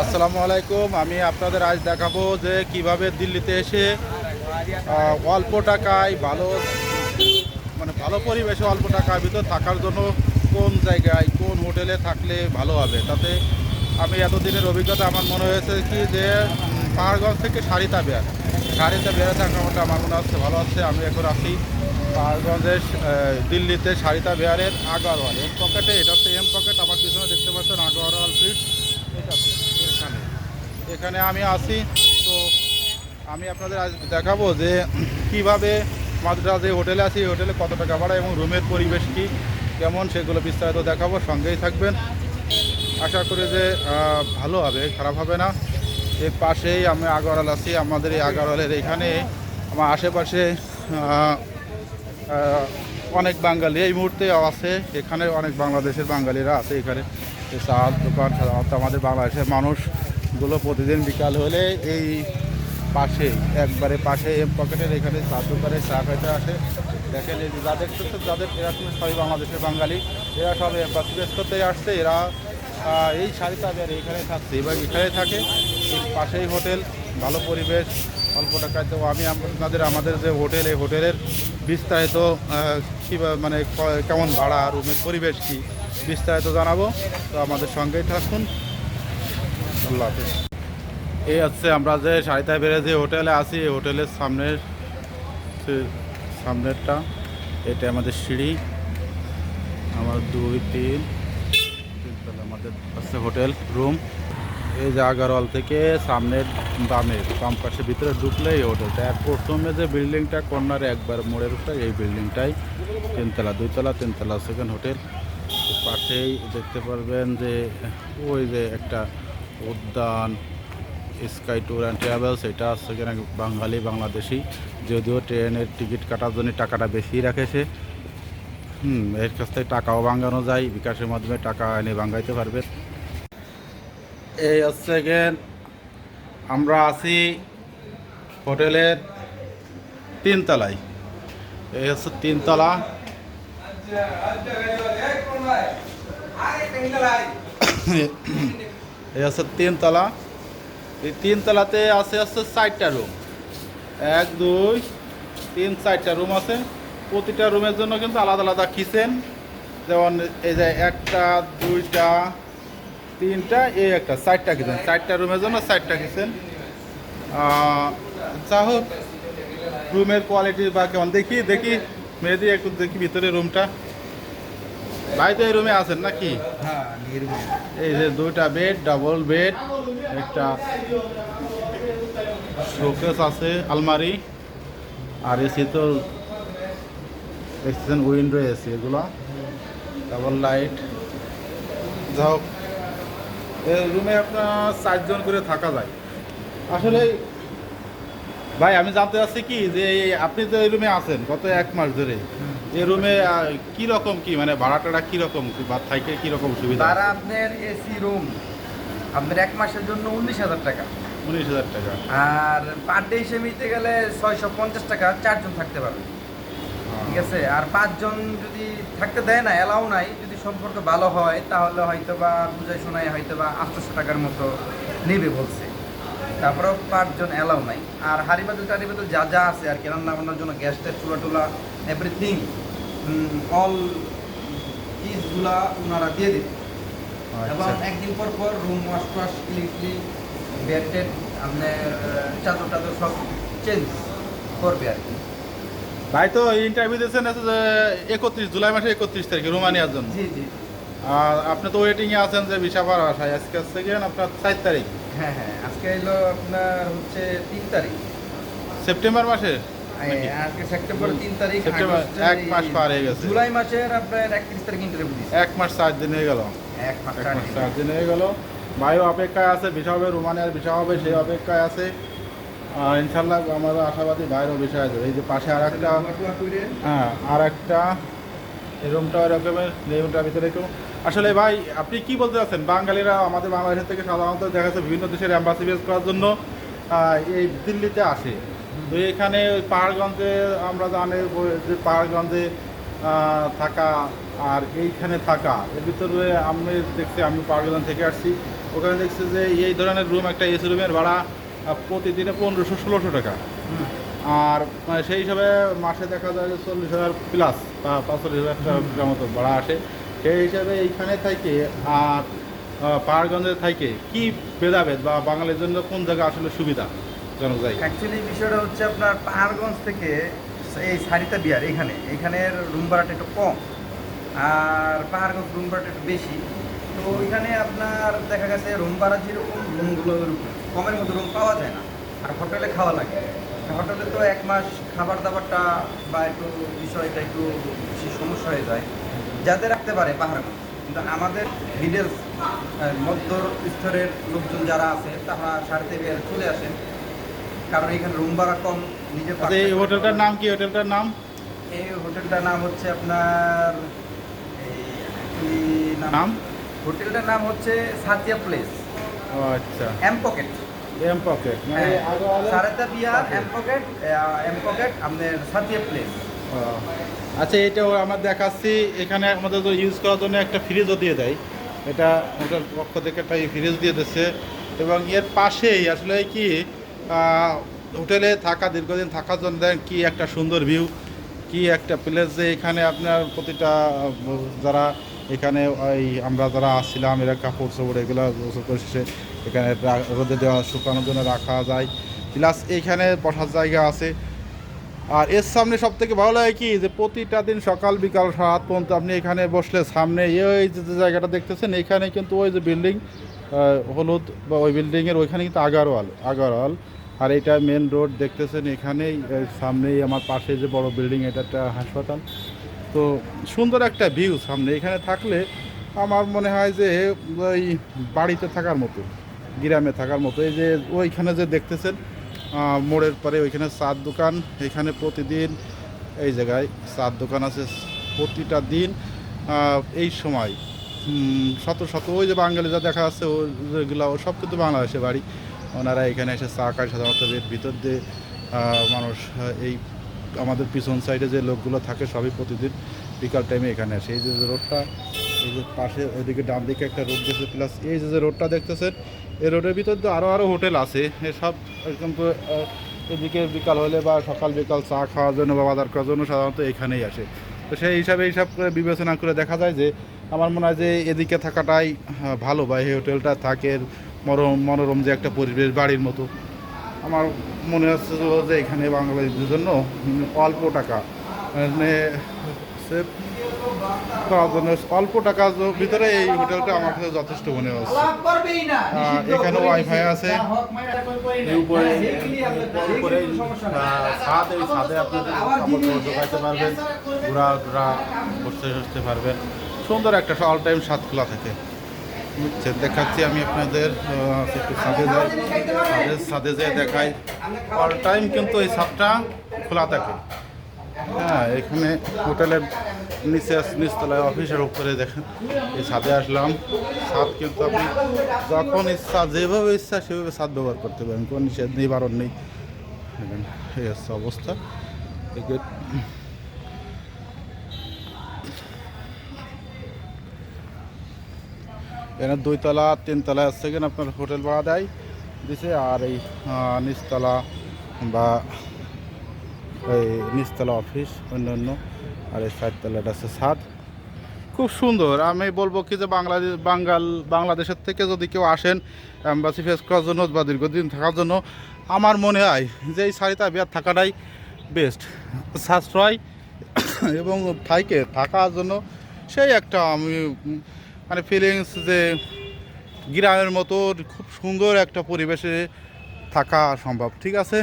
আসসালামু আলাইকুম, আমি আপনাদের আজ দেখাবো যে কীভাবে দিল্লিতে এসে অল্প টাকায় ভালো মানে ভালো পরিবেশে অল্প টাকার ভিতর থাকার জন্য কোন জায়গায়, কোন হোটেলে থাকলে ভালো হবে। তাতে আমি এতদিনের অভিজ্ঞতা, আমার মনে হয়েছে কি যে পাহাড়গঞ্জ থেকে সারিতা বেয়ার সারিতা বেয়ারে থাকাটা আমার মনে হচ্ছে ভালো আছে আমি এখন আছি পাহাড়গঞ্জের দিল্লিতে সারিতা বেয়ারের আগারওয়াল। এম পকেটে এটা হচ্ছে এম পকেট আমার পিছনে দেখতে পাচ্ছেন আগারওয়াল ফিট এটা এখানে এখানে আমি আছি। তো আমি আপনাদের আজ দেখাবো যে কীভাবে মাদ্রাজ হোটেলে এই হোটেলে কত টাকা ভাড়া এবং রুমের পরিবেশ কী, কেমন সেগুলো বিস্তারিত দেখাবো। সঙ্গেই থাকবেন। আশা করি যে ভালো হবে, খারাপ হবে না। এর পাশেই আমি আগরওয়াল আছি, আমাদের এই আগরওয়ালের এখানে। আমার আশেপাশে অনেক বাঙালি এই মুহূর্তে আছে। এখানে অনেক বাংলাদেশের বাঙালিরা আছে এখানে। এই দোকান, সাধারণত আমাদের বাংলাদেশের মানুষগুলো প্রতিদিন বিকাল হলে এই পাশে, একবারে পাশে এম পকেটের এখানে চার দোকানে চা খাইতে আসে। দেখেন এই যাদের যাদের এরা সবাই বাংলাদেশের বাঙালি, এরা সব বাসিবেস করতে আসছে। এরা এই শাড়িটা বের এখানে থাকছে, এবার এখানে থাকে। পাশেই হোটেল, ভালো পরিবেশ, অল্প টাকায় তো আমি আপনাদের, আমাদের যে হোটেল, এই হোটেলের বিস্তারিত কী মানে কেমন ভাড়া, রুমের পরিবেশ কী, বিস্তারিত জানাব। তো আমাদের সঙ্গেই থাকুন। আল্লাহ এই হচ্ছে আমরা যে সারিতায় বেড়ে যে হোটেলে আছি হোটেলের সামনের সামনেরটা এটা আমাদের সিঁড়ি। আমার দুই, তিন তিনতলা আমাদের হচ্ছে হোটেল, রুম। এই যে আগারওয়াল থেকে সামনের বামে, বাম পাশে ভিতরে ঢুকলে এই হোটেলটা। এক প্রথমে যে বিল্ডিংটা, কর্নারে একবার মোড়ের উপরে, এই বিল্ডিংটাই। তিনতলা দুইতলা তিনতলা সেকেন্ড হোটেল পাশেই দেখতে পারবেন যে ওই যে একটা উদ্যান স্কাই ট্যুর অ্যান্ড ট্রাভেলস এটা আছে সেখানে বাঙালি বাংলাদেশি যদিও ট্রেনের টিকিট কাটার জন্য টাকাটা বেশি রাখে সে হুম এর কাছ থেকে টাকাও ভাঙানো যায় বিকাশের মাধ্যমে টাকা এনে ভাঙাইতে পারবে এই হচ্ছে গেন আমরা আছি হোটেলের তিনতলায় এই হচ্ছে তিনতলা এই হচ্ছে তিনতলা এই তিনতলাতে আছে হচ্ছে চারটা রুম এক, দুই, তিন, চারটা রুম আছে। প্রতিটা রুমের জন্য কিন্তু আলাদা আলাদা কিচেন যেমন এই যে একটা, দুইটা, তিনটা, এই একটা, চারটা কিচেন চারটা রুমের জন্য চারটা কিচেন যা হোক রুমের কোয়ালিটি বা কেমন দেখি দেখি মেয়েদি একটু দেখি ভিতরে রুমটা ভাই তো এই রুমে আছেন নাকি? হ্যাঁ এই যে দুইটা বেড ডাবল বেড একটা শোকেস আছে আলমারি আর এসি তো দেখছেন উইন্ডো এসি এগুলো। ডাবল লাইট যাও এই রুমে আপনার চারজন করে থাকা যায়। আসলে ভাই আমি জানতে চাচ্ছি কি যে আপনি তো এই রুমে আছেন গত এক মাস ধরে। এই রুমে কি রকম কি মানে ভাড়াটা কি রকম বা থাইকে কি রকম সুবিধা? তারা আপনার এসি রুম আপনার এক মাসের জন্য উনিশ হাজার টাকা। উনিশ হাজার টাকা। আর পার ডে হিসেবে নিতে গেলে ছয়শো পঞ্চাশ টাকা চারজন থাকতে পারবে। ঠিক আছে? আর পাঁচজন যদি থাকতে দেয় না এলাও নাই যদি সম্পর্ক ভালো হয় তাহলে হয়তো বা বুঝাই শোনায় হয়তো বা আটশোশো টাকার মতো নেবে বলছে। তারপরেও পাঁচজন এলাও নাই। আর হাড়ি বাদল টাড়ি বাদল যা যা আছে আর কি রান্না বান্নার জন্য গ্যাস ট্যাস চুলা টুলা এভরিথিং অল ইজগুলা ওনারা দিয়ে দিবে এবং আচ্ছা একদিন পর পর রুম ওয়াশ টোয়াশ ক্লিন ক্লিন বেড টেড আপনার চাদর টাদর সব চেঞ্জ করবে আর কি। ভাই তো ইন্টারভিউ দিয়েছেন যে একত্রিশ জুলাই মাসে একত্রিশ তারিখে রোমানিয়ার জন্য। জি জি। আর আপনি তো ওয়েটিংয়ে আছেন যে ভিসা পাওয়ার আশায় আজকে হচ্ছে গিয়ে আপনার চার তারিখ। হ্যাঁ হ্যাঁ আজকে এলো আপনার হচ্ছে তিন তারিখ। সেপ্টেম্বর মাসে? আজকে সেপ্টেম্বর তিন তারিখ সেপ্টেম্বর, এক মাস পার হয়ে গেছে। জুলাই মাসের আপনার তারিখ ইন্টারভিউ দিয়েছে এক মাস দিন হয়ে গেল। এক মাস দিন। হয়ে গেল। ভাইও অপেক্ষায় আছে ভিসা হবে রোমানিয়ার ভিসা হবে সেই অপেক্ষায় আছে। আর ইনশাল্লাহ আমরা আশাবাদী বাইরেও বিষয় আছে। এই যে পাশে আর একটা হ্যাঁ আর একটা রুমটা ওই রুমটার ভিতরে কেউ আসলে ভাই আপনি কি বলতে চাচ্ছেন? বাঙালিরা আমাদের বাংলাদেশের থেকে সাধারণত দেখা যাচ্ছে বিভিন্ন দেশের অ্যাম্বাসি বেস করার জন্য এই দিল্লিতে আসে। তো এখানে ওই পাহাড়গঞ্জে আমরা জানি যে পাহাড়গঞ্জে থাকা আর এইখানে থাকা। এর ভিতরে আমি দেখছি আমি পাহাড়গঞ্জ থেকে আসছি। ওখানে দেখছি যে এই ধরনের রুম একটা এসি রুমের ভাড়া প্রতিদিনে পনেরোশো ষোলোশো টাকা। আর সেই হিসাবে মাসে দেখা যায় যে চল্লিশ হাজার প্লাস বা পাঁচচল্লিশ হাজার টাকার মতো ভাড়া আসে। সেই হিসাবে এইখানে থাকে আর পাহাড়গঞ্জে থাকে কি ভেদাভেদ বা বাঙালির জন্য কোন জায়গা আসলে সুবিধা? অ্যাকচুয়ালি বিষয়টা হচ্ছে আপনার পাহাড়গঞ্জ থেকে এই সারিতা বিহার এখানে। এখানের রুম ভাড়াটা একটু কম, আর পাহাড়গঞ্জ রুম ভাড়াটা একটু বেশি। তো ওইখানে আপনার দেখা গেছে রুম ভাড়া যেরকম রুমগুলো কমের মতো রুম পাওয়া যায় না। আর হোটেলে খাওয়া লাগে। হোটেলে তো এক মাস খাবার দাবারটা বা একটু বিষয়টা একটু বেশি সমস্যা হয়ে যায়। যাতে রাখতে পারে পাহাড়গঞ্জ। কিন্তু আমাদের মিডল মধ্য স্তরের লোকজন যারা আছে, তারা সারিতে বিহার চলে আসেন কারণ এখানে রুম ভাড়া কম নিজের আচ্ছা এই হোটেলটার নাম কি? হোটেলটার নাম? এই হোটেলটার নাম হচ্ছে আপনার এই নাম হোটেলটার নাম হচ্ছে সাতিয়া প্লেস। আচ্ছা। M pocket M pocket Sarita Vihar M pocket M pocket আপনার সাতিয়া প্লেস। আচ্ছা এটাও আমরা দেখাচ্ছি। এখানে আমাদের ইউজ করার জন্য একটা ফ্রিজও দিয়ে দেয়। এটা হোটেল পক্ষ থেকে একটা ফ্রিজ দিয়ে দিচ্ছে। এবং এর পাশেই আসলে কি হোটেলে থাকা, দীর্ঘদিন থাকার জন্য দেখেন কি একটা সুন্দর ভিউ কি একটা প্লেস যে এখানে আপনার প্রতিটা, যারা এখানে ওই আমরা যারা আসছিলাম, এরা কাপড় চোপড় এগুলো গোসল করে শেষে এখানে রোদে দেওয়া, শুকানোর জন্য রাখা যায়। প্লাস এইখানে বসার জায়গা আছে। আর এর সামনে সব থেকে ভালো লাগে কি যে প্রতিটা দিন সকাল, বিকাল, রাত পর্যন্ত আপনি এখানে বসলে সামনে এই যে যে জায়গাটা দেখতেছেন, এখানে কিন্তু ওই যে বিল্ডিং হলুদ বা ওই বিল্ডিংয়ের ওইখানে কিন্তু আগারওয়াল আগারওয়াল। আর এটা মেন রোড দেখতেছেন এখানেই সামনেই আমার পাশে যে বড় বিল্ডিং, এটা একটা হাসপাতাল। তো সুন্দর একটা ভিউ সামনে। এখানে থাকলে আমার মনে হয় যে ওই বাড়িতে থাকার মতো, গ্রামে থাকার মতো। এই যে ওইখানে যে দেখতেছেন মোড়ের পরে ওইখানে চার দোকান। এখানে প্রতিদিন এই জায়গায় চার দোকান আছে প্রতিটা দিন। এই সময় শত শত ওই যে বাঙালি যা দেখা যাচ্ছে ও যেগুলো ও সব কিন্তু বাংলাদেশে বাড়ি। ওনারা এখানে এসে চা খায় সাধারণত। এর ভিতর দিয়ে মানুষ এই আমাদের পিছন সাইডে যে লোকগুলো থাকে সবই প্রতিদিন বিকাল টাইমে এখানে আসে। এই যে রোডটা এই যে পাশে ওইদিকে ডান দিকে একটা রোড গেছে প্লাস এই যে যে রোডটা দেখতেছেন এই রোডের ভিতর তো আরও আরও হোটেল আছে। কিন্তু আহ, এদিকে বিকাল হলে বা সকাল বিকাল চা খাওয়ার জন্য বা বাজার করার জন্য সাধারণত এখানেই আসে। তো সেই হিসাবে হিসাব করে বিবেচনা করে দেখা যায় যে আমার মনে হয় যে এদিকে থাকাটাই ভালো বা এই হোটেলটা থাকে মনোরম মনোরম যে একটা পরিবেশ বাড়ির মতো। আমার মনে হচ্ছে যে এখানে বাংলাদেশের জন্য অল্প টাকা মানে সেভ করার জন্য অল্প টাকার ভিতরে এই হোটেলটা আমার কাছে যথেষ্ট মনে হচ্ছে। আহ, এখানে ওয়াইফাই আছে। এই উপরে উপরে ছাদ এই ছাদে আপনাদের কাপড় পারবেন ঘোরা ঘোরা বসতে বসতে পারবেন সুন্দর একটা অল টাইম ছাদ খোলা থাকে। বুঝছেন দেখাচ্ছি আমি আপনাদের একটু ছাদে যাই ছাদে ছাদে যেয়ে দেখাই। অল টাইম কিন্তু এই ছাদটা খোলা থাকে। হ্যাঁ এখানে হোটেলের নিচে, নিচতলায় অফিসের উপরে দেখেন, এই ছাদে আসলাম। ছাদ কিন্তু আপনি যখন ইচ্ছা, যেভাবে ইচ্ছা, সেভাবে ছাদ ব্যবহার করতে পারেন। কোনো নিষেধ নেই, বারণ নেই। এই হচ্ছে অবস্থা। এখানে দুইতলা তিনতলা কিনা আপনার হোটেল ভাড়া দেয় দিছে, আর এই নিচতলা বা এই নিচতলা অফিস অন্য অন্য আর এই চারতলাটা আছে ছাদ। খুব সুন্দর। আমি বলব কি যে বাংলাদেশ বাঙ্গাল, বাংলাদেশের থেকে যদি কেউ আসেন অ্যাম্বাসি ফেস করার জন্য বা দীর্ঘদিন থাকার জন্য, আমার মনে হয় যে এই শাড়িটা বিয়ার থাকাটাই বেস্ট সাশ্রয় এবং থাইকে থাকার জন্য সেই একটা আমি মানে ফিলিংস যে গ্রামের মতো খুব সুন্দর একটা পরিবেশে থাকা সম্ভব, ঠিক আছে?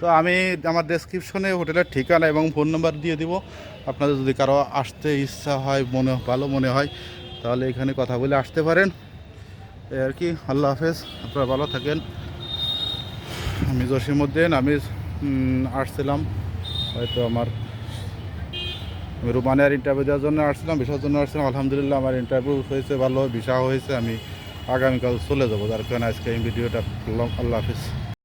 তো আমি আমার ডেসক্রিপশনে হোটেলের ঠিকানা এবং ফোন নাম্বার দিয়ে দিব। আপনাদের যদি কারও আসতে ইচ্ছা হয়, মনে, ভালো মনে হয়, তাহলে এখানে কথা বলে আসতে পারেন। আর কি, আল্লাহ হাফেজ, আপনারা ভালো থাকেন। আমি জসিমুদ্দিন আমি আসছিলাম। হয়তো আমার আমি রোমানিয়ার ইন্টারভিউ দেওয়ার জন্য আসছিলাম, ভিসার জন্য আসছিলাম। আলহামদুলিল্লাহ আমার ইন্টারভিউ হয়েছে, ভালো, ভিসা হয়েছে। আমি আগামীকাল চলে যাব। যার কারণে আজকে এই ভিডিওটা করলাম আল্লাহ হাফিজ।